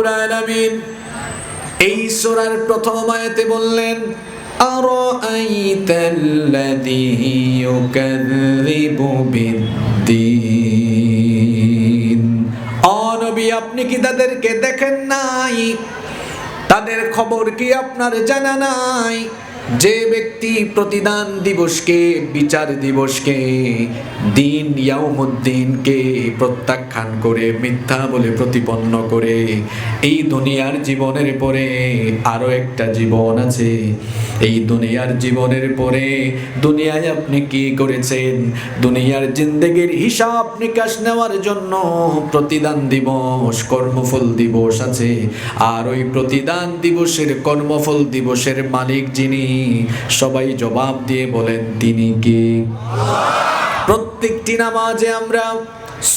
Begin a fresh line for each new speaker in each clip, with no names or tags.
রব্বুল আলামিন এই সূরার প্রথম আয়াতে বললেন أرأيت الذي يكذب بالدين অনবী আপনি কি তাদেরকে দেখেন নাই তাদের খবর কি আপনার জানা নাই যে ব্যক্তি প্রতিদান দিবসকে, বিচার দিবসকে, দিন ইয়াউমুদ্দিনকে প্রত্যাখ্যান করে, মিথ্যা বলে প্রতিপন্ন করে, এই দুনিয়ার জীবনের পরে আরও একটা জীবন আছে। এই দুনিয়ার জীবনের পরে দুনিয়ায় আপনি কি করেছেন? দুনিয়ার জিন্দেগির হিসাব নিকাশ নেওয়ার জন্য প্রতিদান দিবস, কর্মফল দিবস আছে। আর ওই প্রতিদান দিবসের কর্মফল দিবসের মালিক যিনি সবাই জবাব দিয়ে বলেন, তিনি কি? প্রত্যেকটি নামাজে আমরা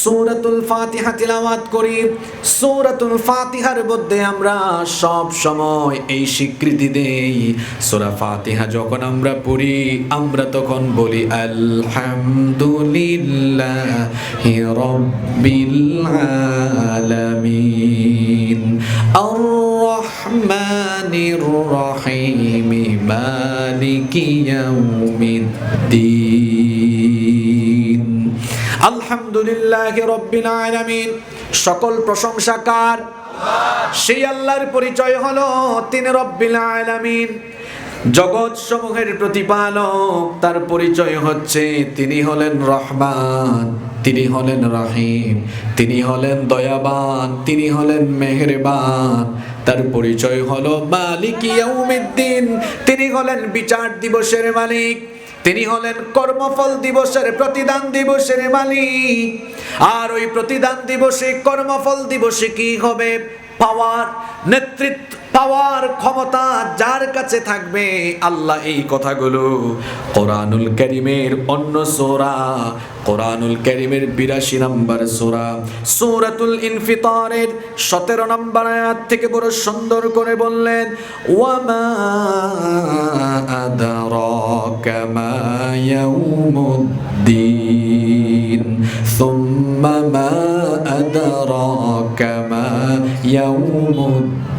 সূরাতুল ফাতিহা তিলাওয়াত করি। সূরাতুল ফাতিহার মধ্যে আমরা সব সময় এই স্বীকৃতি দেই। সূরা ফাতিহা যখন আমরা পড়ি, আমরা তখন বলি, আলহামদুলিল্লাহি রাব্বিল আলামিন। আর রহমানির রহিম। মালিকি ইয়াউমিদ্দিন। আলহামদুলিল্লাহ রব্বিল আলামিন। সকল প্রশংসা কার? সেই আল্লাহর পরিচয় হলো তিনি রব্বিল আলামিন। জগৎ সমূহের প্রতিপালক, তার পরিচয় হচ্ছে তিনি হলেন রহমান, তিনি হলেন রহিম, তিনি হলেন দয়াবান, তিনি হলেন মেহেরবান তার পরিচয় হলো মালিক ইয়াউমিদ্দিন। তিনি হলেন বিচার দিবসের মালিক। তিনি হলেন কর্মফল দিবসের প্রতিদান দিবসের মালিক। আর ওই প্রতিদান দিবসে কর্মফল দিবসে কি হবে? পাওয়ার, নেতৃত্ব পাওয়ার ক্ষমতা যার কাছে থাকবে আল্লাহ এই কথাগুলো কোরআনুল করিমের অন্য সোরা, কোরআনুল করিমের বিরাশি নম্বর সোরা, সূরাতুল ইনফিতরের সতেরো নম্বর আয়াত থেকে বড় সুন্দর করে বললেন, ওয়ামা ইয়াউমুদ্দিন, সুম্মা মা আদারাকা মা ইয়াউমুদ্দিন।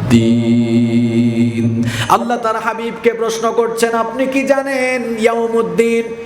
আল্লাহ তার হাবিবকে প্রশ্ন করছেন আপনি কি জানেন ইয়াউমুদ্দিন?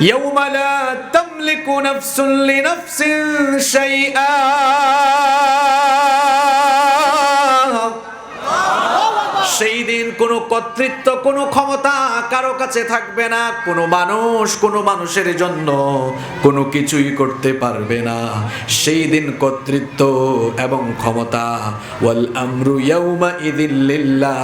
يوم لا تملك نفس لنفس شيئا. সেই দিন কোনো কর্তৃত্ব, কোনো ক্ষমতা কারও কাছে থাকবে না। কোনো মানুষ কোনো মানুষের জন্য কোনো কিছুই করতে পারবে না। সেই দিন কর্তৃত্ব এবং ক্ষমতা। ওয়াল আমরু ইয়াউমা ইদিল্লিল্লাহ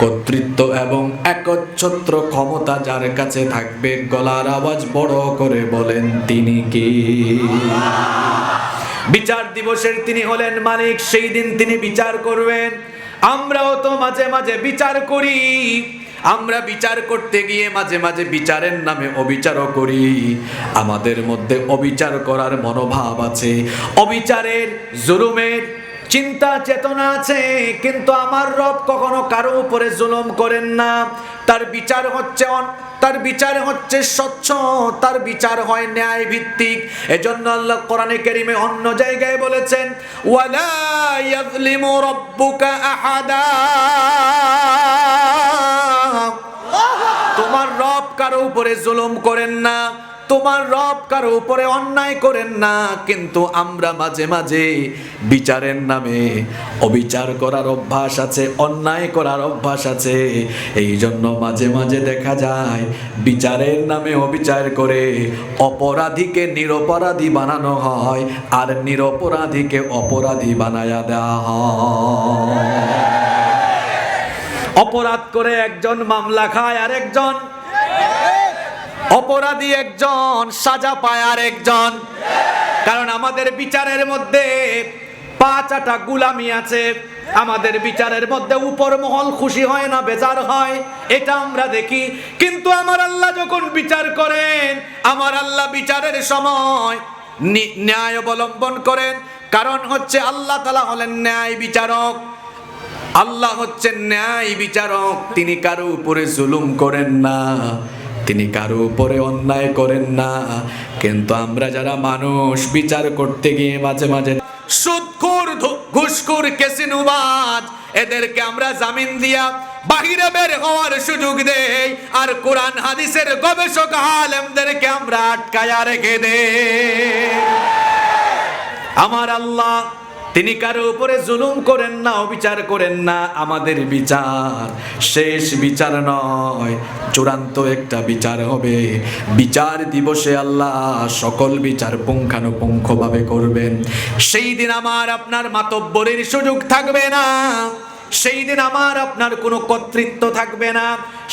কর্তৃত্ব এবং একচ্ছত্র ক্ষমতা যার কাছে থাকবে, গলার আওয়াজ বড় করে বলেন তিনি কি? বিচার দিবসের তিনি হলেন মালিক, সেই দিন তিনি বিচার করবেন। আমরাও তো মাঝে মাঝে বিচার করি। আমরা বিচার করতে গিয়ে মাঝে মাঝে বিচারের নামে অবিচারও করি। আমাদের মধ্যে অবিচার করার মনোভাব আছে। অবিচারের জুলুমের চিন্তা চেতনা আছে, কিন্তু আমার রব কখনো কারও উপরে জুলুম করেন না। তার বিচার হচ্ছে তার বিচার হচ্ছে স্বচ্ছ, তার বিচার হয় ন্যায় ভিত্তিক এজন্য আল্লাহ কোরআনে কারিমে অন্য জায়গায় বলেছেন, ওয়ালা ইয়াযলিমু রাব্বুকা আহাদা। তোমার রব কারও উপরে জুলুম করেন না। তোমার রব কারও উপরে অন্যায় করেন না, কিন্তু আমরা মাঝে মাঝে বিচারের নামে অবিচার করার অভ্যাস আছে, অন্যায় করার অভ্যাস আছে। এই জন্য মাঝে মাঝে দেখা যায়, বিচারের নামে অবিচার করে অপরাধীকে নিরপরাধী বানানো হয়, আর নিরপরাধীকে অপরাধী বানায়া দেওয়া হয়। অপরাধ করে একজন মামলা খায় আর একজন অপরাধী একজন, সাজা পায় আর একজন। কারণ আমাদের বিচারের মধ্যে পাঁচ আটা গুলামি আছে। আমাদের বিচারের মধ্যে উপর মহল খুশি হয় না, বেজার হয়, এটা আমরা দেখি। কিন্তু আমার আল্লাহ যখন বিচার করেন, আমার আল্লাহ বিচারের সময় ন্যায় অবলম্বন করেন। কারণ হচ্ছে আল্লাহ তালা হলেন ন্যায় বিচারক। আল্লাহ হচ্ছেন ন্যায় বিচারক। তিনি কারও উপরে জুলুম করেন না। তিনি কারও উপরে অন্যায় করেন না। কিন্তু আমরা যারা মানুষ, বিচার করতে গিয়ে মাঝে মাঝে সুদখোর ধু- ঘুষখোর, কেসিনুবাজ, এদেরকে আমরা জামিন দিয়া বাহিরে বের হওয়ার সুযোগ দেই। আর কোরআন হাদিসের গবেষক আলেমদেরকে আমরা আটকায়া রেখে দেই। আমার আল্লাহ তিনি কারও উপরে জুলুম করেন না, অবিচার করেন না, আমাদের বিচার শেষ বিচার নয়, চূড়ান্ত একটা বিচার হবে। বিচার দিবসে আল্লাহ সকল বিচার পুঙ্খানুপুঙ্খভাবে করবেন। সেই দিন আমার আপনার মাতব্বরের সুযোগ থাকবে না। সেই দিন আমার আপনার কোনো কর্তৃত্ব থাকবে না।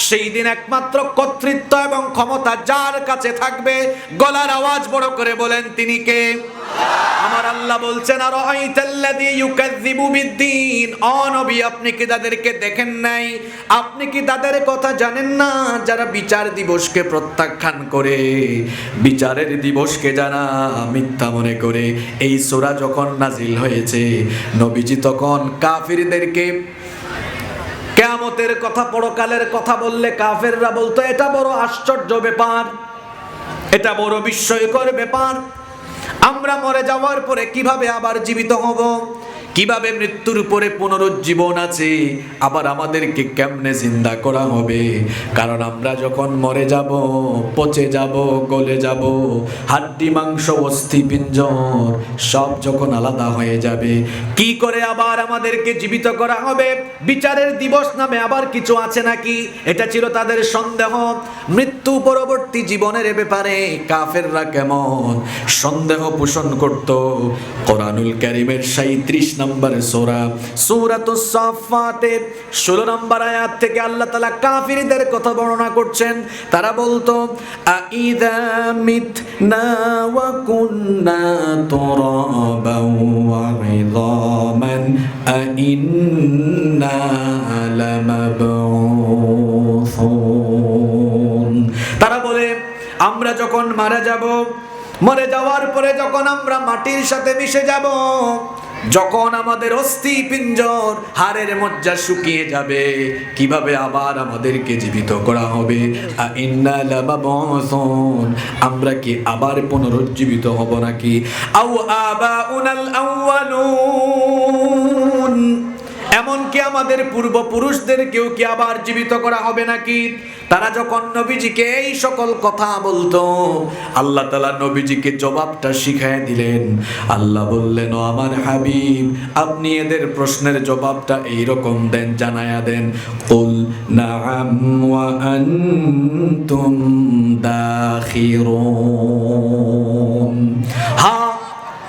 সেই দিন একমাত্র কর্তৃত্ব এবং ক্ষমতা যার কাছে থাকবে, গলার আওয়াজ বড় করে বলেন, তিনি কে? আমার আল্লাহ বলছেন, আর আইতাল্লাযী ইউকাযযিবু বিদ্দীন। অনবী আপনি কি তাদেরকে দেখেন নাই? আপনি কি তাদের কথা জানেন না? যারা বিচার দিবসকে প্রত্যাখ্যান করে, বিচারের দিবসকে যারা মিথ্যা মনে করে। এই সূরা যখন নাজিল হয়েছে, নবীজি তখন কাফিরদেরকে কেয়ামতের কথা, পরকালের কথা বললে কাফেররা বলতো, এটা বড় আশ্চর্য ব্যাপার। এটা বড় বিস্ময়কর ব্যাপার। আমরা মরে যাওয়ার পরে কীভাবে আবার জীবিত হব? কীভাবে মৃত্যুর উপরে পুনরুজ্জীবন আছে? আবার আমাদেরকে কেমনে জিন্দা করা হবে? কারণ আমরা যখন মরে যাব, পচে যাব, গলে যাব, হাড্ডি, মাংস, অস্থি, পিঞ্জর, সব যখন আলাদা হয়ে যাবে, কি করে আবার আমাদেরকে জীবিত করা হবে? বিচারের দিবস নামে আবার কিছু আছে নাকি? এটা ছিল তাদের সন্দেহ। মৃত্যু পরবর্তী জীবনের ব্যাপারে কাফেররা কেমন সন্দেহ পোষণ করত? কোরআনুল কারিমের সাঁত্রিশ নম্বর সোরা সূরাতুস সাফাতের ষোলো নম্বর আয়াত থেকে আল্লাহ তালা কাফিরদের কথা বর্ণনা করছেন। তারা বলতো, আইদা লামাবউসুন। তারা বলে, আমরা যখন মারা যাব, মরে যাওয়ার পরে যখন আমরা মাটির সাথে মিশে যাব যখন আমাদের অস্থি পিঞ্জর হাড়ের মজ্জা শুকিয়ে যাবে, কীভাবে আবার আমাদেরকে জীবিত করা হবে? আমরা কি আবার পুনরুজ্জীবিত হব নাকি? আউ আবা উনাল আউয়ালুন। এমনকি আমাদের পূর্বপুরুষদের কেউ কি আবার জীবিত করা হবে নাকি? তারা যখন নবীজিকে এই সকল কথা বলতো, আল্লাহ তালা নবীজিকে জবাবটা শিখায় দিলেন। আল্লাহ বললেন, ও আমার হাবিব, আপনি এদের প্রশ্নের জবাবটা এইরকম দেন, জানায়া দেন। কুল, নাআম ওয়া আনতুম হ্যাঁ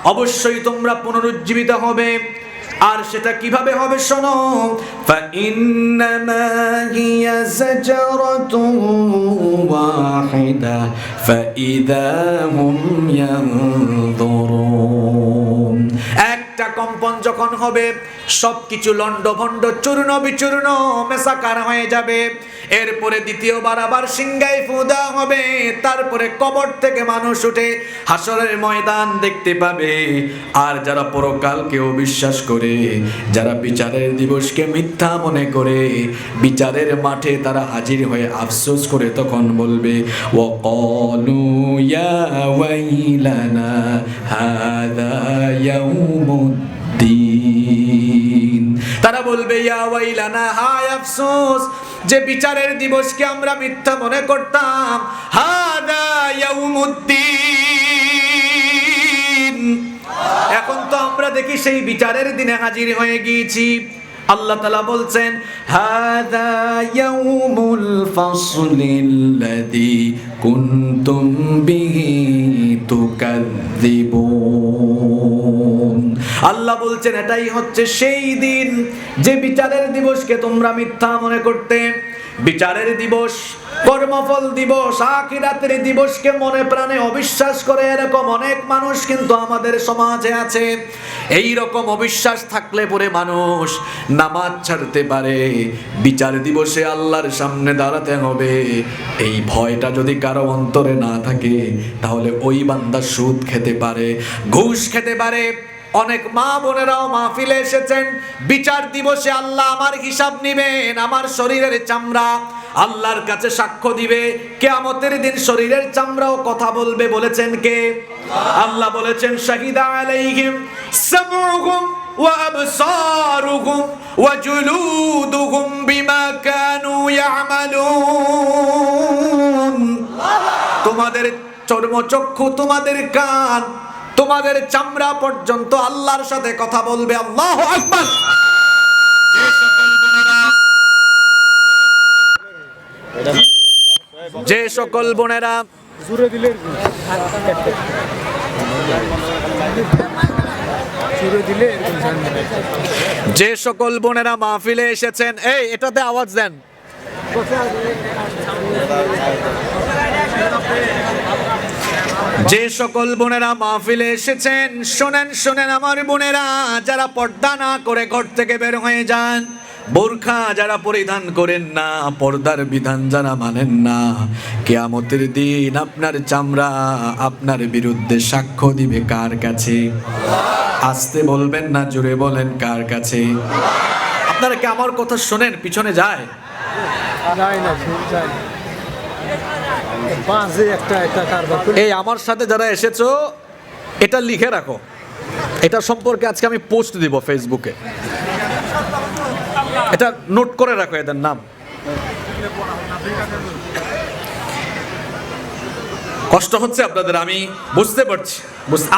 অবশ্যই তোমরা পুনরুজ্জীবিত হবে। আর সেটা কিভাবে হবে শোনো فإنما هي زجرة واحدة فإذا هم ينظرون একটা কম্পন যখন হবে, সবকিছু লন্ডভন্ড চূর্ণ বিচূর্ণ, মেসাকার হয়ে যাবে। এরপরে দ্বিতীয়বার আবার সিংগাই ফুদা হবে। তারপরে কবর থেকে মানুষ উঠে হাসরের ময়দান দেখতে পাবে। আর যারা পরকালকেও বিশ্বাস করে, যারা বিচারের দিবসকে মিথ্যা মনে করে, বিচারের মাঠে তারা হাজির হয়ে আফসোস করে তখন বলবে ও কলু ইয়া ওয়াইলানা, হাদা ইয়াউমুদ্দিন তারা বলবে, ইয়া ওয়াইলানা, হায় আফসোস, যে বিচারের দিবসকে আমরা মিথ্যা মনে করতাম। হাদা ইয়াউমুদ্দিন। এখন তো আমরা দেখি সেই বিচারের দিনে হাজির হয়ে গিয়েছি। আল্লাহ তালা বলছেন, হাদা ইয়াউমুল ফাসলিল্লাযী কুনতুম বিহি তুকাযযিবুন। আল্লাহ বলছেন, এটাই হচ্ছে সেই দিন যে বিচারের দিবসকে তোমরা মিথ্যা মনে করতে। বিচারের দিবস, কর্মফল দিবস, আখিরাতের দিবসকে মনে প্রাণে অবিশ্বাস করে এরকম অনেক মানুষ কিন্তু আমাদের সমাজে আছে। এই রকম অবিশ্বাস থাকলে পরে মানুষ নামাজ ছাড়তে পারে। বিচার দিবসে আল্লাহর সামনে দাঁড়াতে হবে। এই ভয়টা যদি কারও অন্তরে না থাকে, তাহলে ওই বান্দা সুদ খেতে পারে, ঘুষ খেতে পারে। অনেক মা বোনেরাও মাহফিলে এসেছেন। বিচার দিবসে আল্লাহ আমার হিসাব নিবেন, আমার শরীরের চামড়া। আল্লাহর কাছে সাক্ষ্য দিবে, কেয়ামতের দিন শরীরের চামড়াও কথা বলবে বলেছেন কে? আল্লাহ বলেছেন, শাহিদা আলাইহিম সামউহুম ওয়া আবসারুহুম ওয়া জুলুদুহুম বিমা কানু ইয়ামালুন। তোমাদের চর্মচক্ষু, তোমাদের কান তোমাদের চামড়া পর্যন্ত আল্লাহর সাথে কথা বলবে, আল্লাহ আকবার যে সকল বোনেরা। যে সকল বোনেরা মাহফিলে এসেছেন, এই, এটাতে আওয়াজ দেন যে সকল বোনেরা মাহফিলে এসেছেন, শোনেন শোনেন আমার বোনেরা, যারা পর্দা না করে ঘর থেকে বের হয়ে যান, বোরখা যারা পরিধান করেন না, পর্দার বিধান যারা মানেন না, কেয়ামতের দিন আপনার চামড়া আপনার বিরুদ্ধে সাক্ষ্য দিবে কার কাছে? আসতে বলবেন না জুড়ে বলেন কার কাছে? আপনারা কি আমার কথা শোনেন, পিছনে যায়
না। একটা একটা কারবার
এই আমার সাথে যারা এসেছ এটা লিখে রাখো। এটা সম্পর্কে আজকে আমি পোস্ট দিব ফেসবুকে। এটা নোট করে রাখো এদের নাম। কষ্ট হচ্ছে আপনাদের আমি বুঝতে পারছি।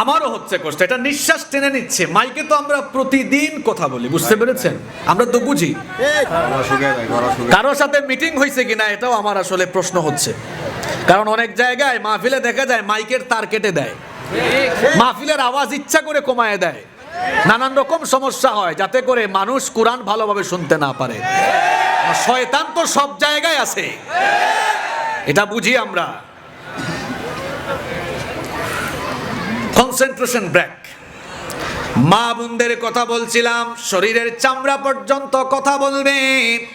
আমারও হচ্ছে কষ্ট এটা নিঃশ্বাস টেনে নিচ্ছে। মাইকে তো আমরা প্রতিদিন কথা বলি বুঝতে পেরেছেন? আমরা তো বুঝি। কারোর সাথে মিটিং হয়েছে কিনা এটাও আমার আসলে প্রশ্ন হচ্ছে। কারণ অনেক জায়গায় মাহফিলে দেখা যায় মাইকের তার কেটে দেয়। মাহফিলের আওয়াজ ইচ্ছা করে কমায় দেয়। নানান রকম সমস্যা হয় যাতে করে মানুষ কোরআন ভালোভাবে শুনতে না পারে। শয়তান তো সব জায়গায় আছে। এটা বুঝি আমরা। কনসেন্ট্রেশন ব্র্যাক মা বোনদের কথা বলছিলাম, শরীরের চামড়া পর্যন্ত কথা বলবে।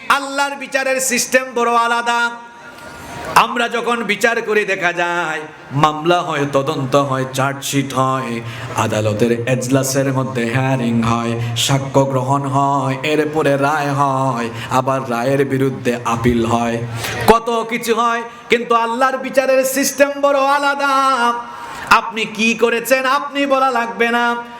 আল্লাহর বিচারের সিস্টেম বড় আলাদা। আমরা যখন বিচার করে, দেখা যায়, মামলা হয়, তদন্ত হয়, চার্জশিট হয়, আদালতের এজলাসের মধ্যে হ্যারিং হয়, সাক্ষ্য গ্রহণ হয়, এরপরে রায় হয়, আবার রায়ের বিরুদ্ধে আপিল হয়। কত কিছু হয়, কিন্তু আল্লাহর বিচারের সিস্টেম বড় আলাদা। আপনি কি করেছেন, আপনি বলা লাগবে না।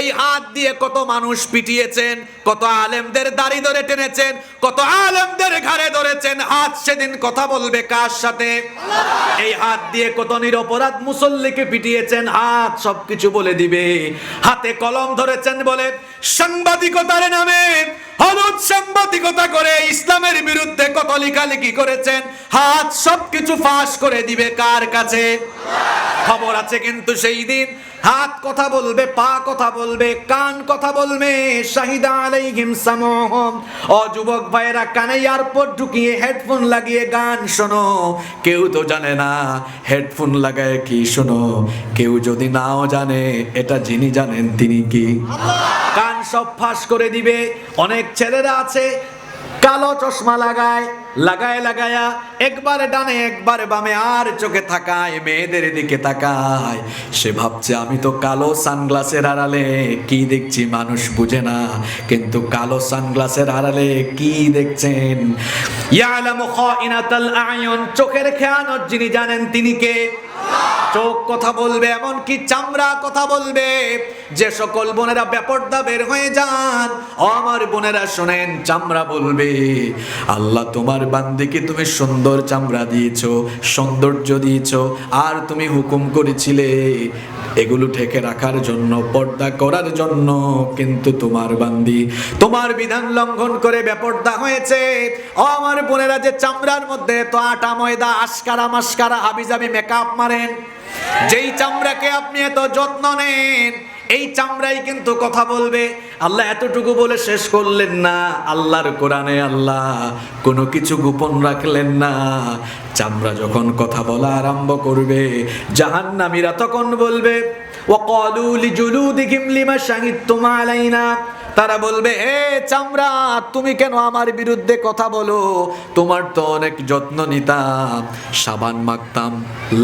এই হাত দিয়ে কত মানুষ পিটিয়েছেন, কত আলেমদের দাড়ি ধরে টেনেছেন, কত আলেমদের ঘাড়ে ধরেছেন হাত সেদিন কথা বলবে কার সাথে? এই হাত দিয়ে কত নিরপরাধ মুসল্লিকে পিটিয়েছেন হাত সবকিছু বলে দিবে। হাতে কলম ধরেছেন বলে সাংবাদিকতার নামে, হলুদ সাংবাদিকতা করে ইসলামের বিরুদ্ধে কত লেখালেখি করেছেন হাত সবকিছু ফাঁস করে দিবে কার কাছে? খবর আছে কিন্তু সেই দিন হাত কথা বলবে পা কথা বলবে কান কথা বলবে। শাহিদা আলাইহিম সামুহুম। ও যুবক ভাইরা কানে এয়ারপড ঢুকিয়ে হেডফোন লাগিয়ে গান শোনো। কেউ তো জানে না হেডফোন লাগায় কি শোনো। কেউ যদি নাও জানে এটা যিনি জানেন তিনি কি। কান সব ফাঁস করে দিবে। অনেক ছেলেরা আছে কালো চশমা লাগায় লাগায়, লাগায়া, একবারে ডানে, একবারে বামে, আর চোখে থাকায়, মেয়েদের দিকে তাকায়। সে ভাবছে, আমি তো কালো সানগ্লাসের আড়ালে কি দেখছি মানুষ বুঝে না, কিন্তু কালো সানগ্লাসের আড়ালে কি দেখছেন? ইয়ালামু আয়ুন, চোখের খেয়ানত যিনি জানেন তিনি কে? চোখ কথা বলবে এমন কি চামড়া কথা বলবে। যে সকল বোনেরা ব্যাপারটা বের হয়ে যান আমার বোনেরা শোনেন, চামড়া বলবে। আল্লাহ তোমার বান্দিকে তুমি সুন্দর চামড়া দিয়েছ, সৌন্দর্য দিয়েছ, আর তুমি হুকুম করেছিলে এগুলো ঠেকে রাখার জন্য, পর্দা করার জন্য। কিন্তু তোমার বান্দি তোমার বিধান লঙ্ঘন করে বেপর্দা হয়েছে। আমার বোনেরা, যে চামড়ার মধ্যে তো আটা, ময়দা, আশকারা মাস্কারা হাবিজাবি মেকআপ মারেন, যেই চামড়াকে আপনি এত যত্ন নেন এই চামড়াই কিন্তু কথা বলবে। আল্লাহ এতটুকু বলে শেষ করলেন না। আল্লাহর কোরআনে আল্লাহ কোনো কিছু গোপন রাখলেন না। চামড়া যখন কথা বলা আরম্ভ করবে, জাহান্নামীরা তখন বলবে ওয়াকালু লিজুলুদিহিম লিমা শাহিদতুম আলাইনা। তারা বলবে, এ চামড়া, তুমি কেন আমার বিরুদ্ধে কথা বলো? তোমার তো অনেক যত্ন নিতাম। সাবান মাখতাম,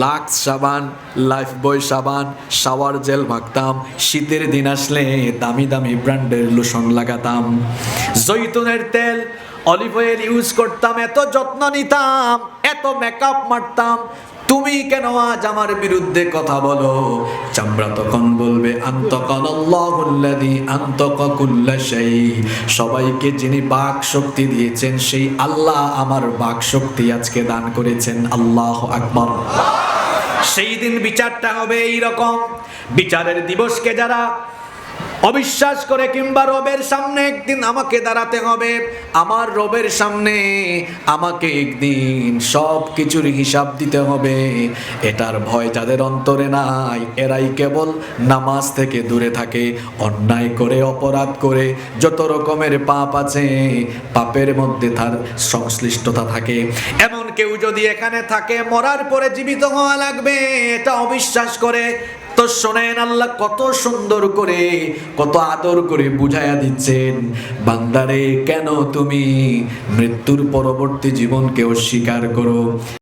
লাক্স সাবান, লাইফ বয় সাবান, শাওয়ার জেল মাখতাম, শীতের দিন আসলে দামি দামি ব্র্যান্ডের লোশন লাগাতাম। জৈতুনের তেল, অলিভ অয়েল ইউজ করতাম, এত যত্ন নিতাম, এত মেকআপ মারতাম তুমি কেন আজ আমার বিরুদ্ধে কথা বলো? চামড়া তখন বলবে সবাইকে যিনি বাক শক্তি দিয়েছেন, সেই আল্লাহ আমার বাক শক্তি আজকে দান করেছেন। আল্লাহ আকবর। সেই দিন বিচারটা হবে এইরকম। বিচারের দিবসকে যারা অবিশ্বাস করে কিংবা রবের সামনে একদিন আমাকে দাঁড়াতে হবে, আমার রবের সামনে আমাকে একদিন সব কিছুর হিসাব দিতে হবে। এটার ভয় যাদের অন্তরে নাই, এরাই কেবল নামাজ থেকে দূরে থাকে, অন্যায় করে, অপরাধ করে, যত রকমের পাপ আছে, পাপের মধ্যে তার সংশ্লিষ্টতা থাকে। এমন কেউ যদি এখানে থাকে, মরার পরে জীবিত হওয়া লাগবে, এটা অবিশ্বাস করে। তো শোনেন আল্লাহ, কত সুন্দর করে, কত আদর করে বুঝাইয়া দিচ্ছেন, বান্দারে, কেন তুমি মৃত্যুর পরবর্তী জীবনকে অস্বীকার করো?